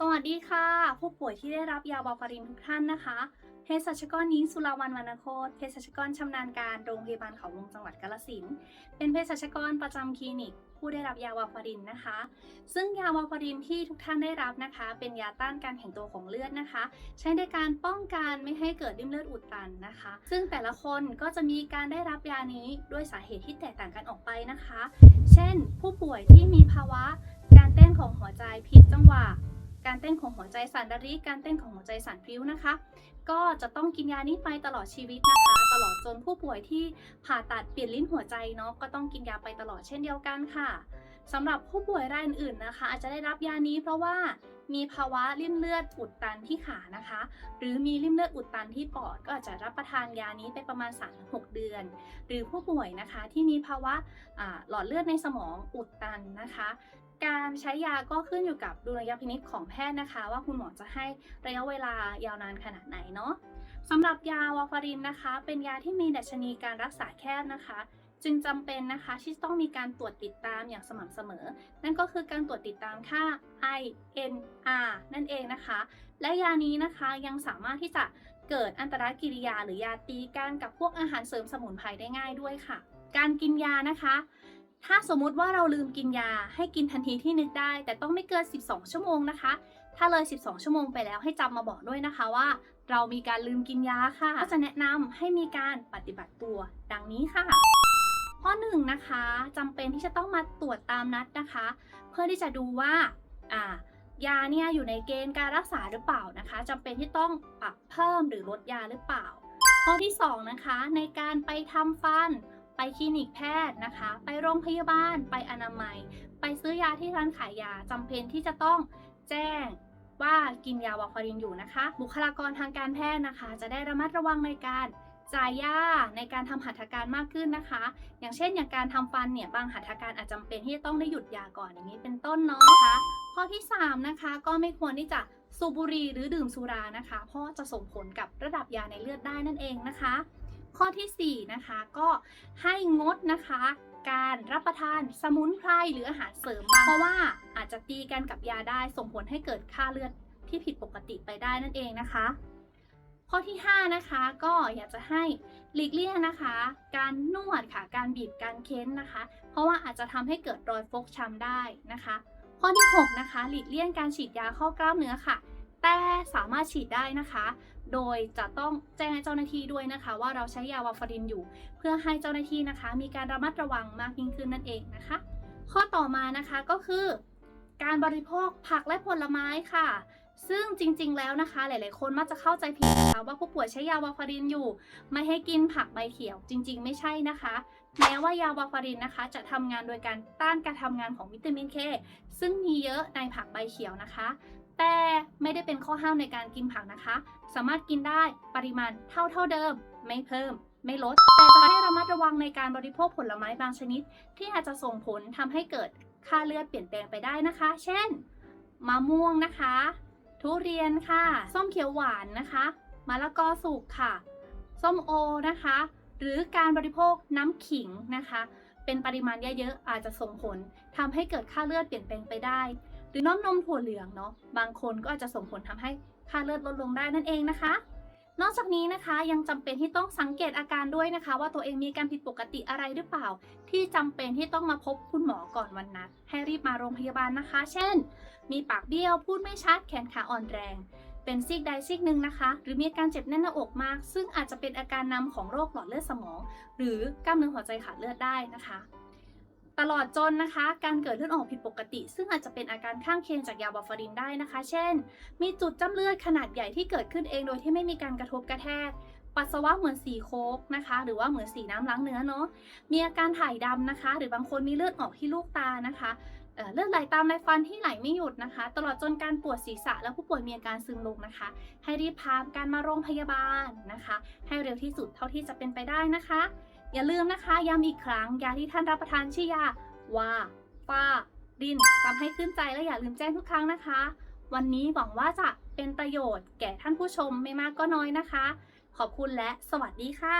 สวัสดีค่ะ ผู้ป่วยที่ได้รับยาบาฟารินทุกท่านนะคะเภสัชกรหญิงสุราวันวรรณโคตเภสัชกรชำนาญการโรงพยาบาลเขาวงจังหวัดกาฬสินธุ์เป็นเภสัชกรประจำคลินิก ผู้ได้รับยาวาฟารินนะคะ ซึ่งยาวาฟารินที่ทุกท่านได้รับนะคะ เป็นยาต้านการแข็งตัวของเลือดนะคะ ใช้ในการป้องกันไม่ให้เกิดริ่มเลือดอุดตันนะคะ ซึ่งแต่ละคนก็จะมีการได้รับยานี้ด้วยสาเหตุที่แตกต่างกันออกไปนะคะ เช่น ผู้ป่วยที่มีภาวะการเต้นของหัวใจผิดจังหวะ การเต้นของหัวใจสั่นระริการเต้นของหัวใจสั่นพริ้วนะคะ ก็จะต้องกินยานี้ไปตลอดชีวิตนะคะ ตลอดจนผู้ป่วยที่ผ่าตัดเปลี่ยนลิ้นหัวใจเนาะก็ต้องกินยาไปตลอดเช่นเดียวกันค่ะสำหรับผู้ป่วยรายอื่นๆนะคะ อาจจะได้รับยานี้เพราะว่ามีภาวะริ่มเลือดอุดตันที่ขานะคะ หรือมีริ่มเลือดอุดตันที่ปอด ก็อาจจะรับประทานยานี้ไปประมาณ 3-6 เดือน หรือผู้ป่วยนะคะที่มีภาวะอ่าหลอดเลือดในสมองอุดตันนะคะ การใช้ยาก็ขึ้นอยู่กับดุลยพินิจของแพทย์นะคะ ว่าคุณหมอจะให้ระยะเวลายาวนานขนาดไหนเนาะสำหรับยาวาฟารินนะคะ เป็นยาที่มีดัชนีการรักษาแคบนะคะ จึงจำเป็นนะคะที่ต้องมีการตรวจติดตามอย่างสม่ำเสมอ นั่นก็คือการตรวจติดตามค่า INR นั่นเองนะคะ และยานี้นะคะยังสามารถที่จะเกิดอันตรกิริยาหรือยาตีกันกับพวกอาหารเสริมสมุนไพรได้ง่ายด้วยค่ะ การกินยานะคะ ถ้าสมมุติว่าเราลืมกินยาให้กินทันทีที่นึกได้ แต่ต้องไม่เกิน 12 ชั่วโมงนะคะ ถ้าเลย 12 ชั่วโมงไปแล้วให้จำมาบอกด้วยนะคะว่า เรามีการลืมกินยาค่ะ ก็จะแนะนำให้มีการปฏิบัติตัว ดังนี้ค่ะ ข้อหนึ่งนะคะจำเป็นที่จะต้องมาตรวจตามนัดนะคะ เพื่อที่จะดูว่าอ่ายาเนี่ยอยู่ในเกณฑ์การรักษาหรือเปล่านะคะจำเป็นที่ต้องปรับเพิ่มหรือลดยาหรือเปล่า ข้อที่สองนะคะ ในการไปทำฟัน ไปคลินิกแพทย์นะคะ ไปโรงพยาบาล ไปอนามัย ไปซื้อยาที่ร้านขายยาจำเป็นที่จะต้องแจ้งว่ากินยาวาฟารินอยู่นะคะ บุคลากรทางการแพทย์นะคะ จะได้ระมัดระวังในการจ่ายยาในการทำหัตถการมากขึ้นนะคะ อย่างเช่น อย่างการทำฟันเนี่ย บางหัตถการอาจจำเป็นที่จะต้องได้หยุดยาก่อนอย่างนี้เป็นต้นเนาะนะคะ ข้อที่ 3 นะคะ ก็ไม่ควรที่จะสูบบุหรี่หรือดื่มสุรานะคะ เพราะจะส่งผลกับระดับยาในเลือดได้นั่นเองนะคะ ข้อทีสี่4นะคะก็ให้งดนะคะการรับประทานสมุนไพรหรืออาหารเสริมบางเพราะว่าอาจจะตีกันกับยาได้ส่งผลให้เกิดค่าเลือดที่ผิดปกติไปได้นั่นเองนะคะ ข้อที่ 5 นะคะก็อยากจะให้หลีกเลี่ยงนะคะ การนวดค่ะการบีบการเค้นนะคะ เพราะว่าอาจจะทำให้เกิดรอยฟกช้ำได้นะคะ ข้อที่ 6 นะคะ หลีกเลี่ยงการฉีดยาเข้ากล้ามเนื้อค่ะ แต่สามารถฉีดได้นะคะ โดยจะต้องแจ้งให้เจ้าหน้าที่ด้วยนะคะ ว่าเราใช้ยาวาฟารินอยู่ เพื่อให้เจ้าหน้าที่นะคะ มีการระมัดระวังมากยิ่งขึ้นนั่นเองนะคะ ข้อต่อมานะคะก็คือ การบริโภคผักและผลไม้ค่ะ ซึ่งจริง ๆ แล้วนะคะ หลาย ๆ คนมักจะเข้าใจผิดนะคะว่าผู้ป่วยใช้ยาวาฟารินอยู่ ไม่ให้กินผักใบเขียว จริง ๆ ไม่ใช่นะคะแม้ว่ายาวาฟารินนะคะ จะทำงานโดยการต้านการทำงานของวิตามินเคซึ่งมีเยอะในผักใบเขียวนะคะ แต่ไม่ได้เป็นข้อห้ามในการกินผักนะคะ สามารถกินได้ปริมาณเท่าเท่าเดิม ไม่เพิ่ม ไม่ลด แต่จะให้ระมัดระวังในการบริโภคผลไม้บางชนิด ที่อาจจะส่งผลทำให้เกิดค่าเลือดเปลี่ยนแปลงไปได้นะคะ เช่น มะม่วงนะคะ ทุเรียนค่ะ ส้มเขียวหวานนะคะ มะละกอสุกค่ะ ส้มโอนะคะ หรือการบริโภคน้ำขิงนะคะ เป็นปริมาณเยอะๆอาจจะส่งผลทำให้เกิดค่าเลือดเปลี่ยนแปลงไปได้ หรือน้ำนมถั่วเหลืองเนาะบางคนก็อาจจะส่งผลทำให้ค่าเลือดลดลงได้นั่นเองนะคะ นอกจากนี้นะคะยังจำเป็นที่ต้องสังเกตอาการด้วยนะคะ ว่าตัวเองมีการผิดปกติอะไรหรือเปล่า ที่จำเป็นที่ต้องมาพบคุณหมอก่อนวันนัด ให้รีบมาโรงพยาบาลนะคะ เช่น มีปากเบี้ยวพูดไม่ชัดแขนขาอ่อนแรง เป็นซีกใดซีกหนึ่งนะคะ หรือมีอาการเจ็บแน่นหน้าอกมาก ซึ่งอาจจะเป็นอาการนำของโรคหลอดเลือดสมอง หรือกล้ามเนื้อหัวใจขาดเลือดได้นะคะ ตลอดจนนะคะ การเกิดเลือดออกผิดปกติ ซึ่งอาจจะเป็นอาการข้างเคียงจากยาบาฟารินได้นะคะ เช่น มีจุดจ้ำเลือดขนาดใหญ่ที่เกิดขึ้นเองโดยที่ไม่มีการกระทบกระแทก ปัสสาวะเหมือนสีโคกนะคะ หรือว่าเหมือนสีน้ำล้างเนื้อเนาะมีอาการถ่ายดำนะคะ หรือบางคนมีเลือดออกที่ลูกตานะคะเเลือดไหลตามไรฟันที่ไหลไม่หยุดนะคะ ตลอดจนการปวดศีรษะและผู้ป่วยมีอาการซึมลงนะคะ ให้รีบพาการมาโรงพยาบาลนะคะ ให้เร็วที่สุดเท่าที่จะเป็นไปได้นะคะ อย่าลืมนะคะย้ำอีกครั้งยาที่ท่านรับประทานชื่อยาวาฟาดินจำให้ขึ้นใจและอย่าลืมแจ้งทุกครั้งนะคะ วันนี้หวังว่าจะเป็นประโยชน์แก่ท่านผู้ชมไม่มากก็น้อยนะคะ ขอบคุณและสวัสดีค่ะ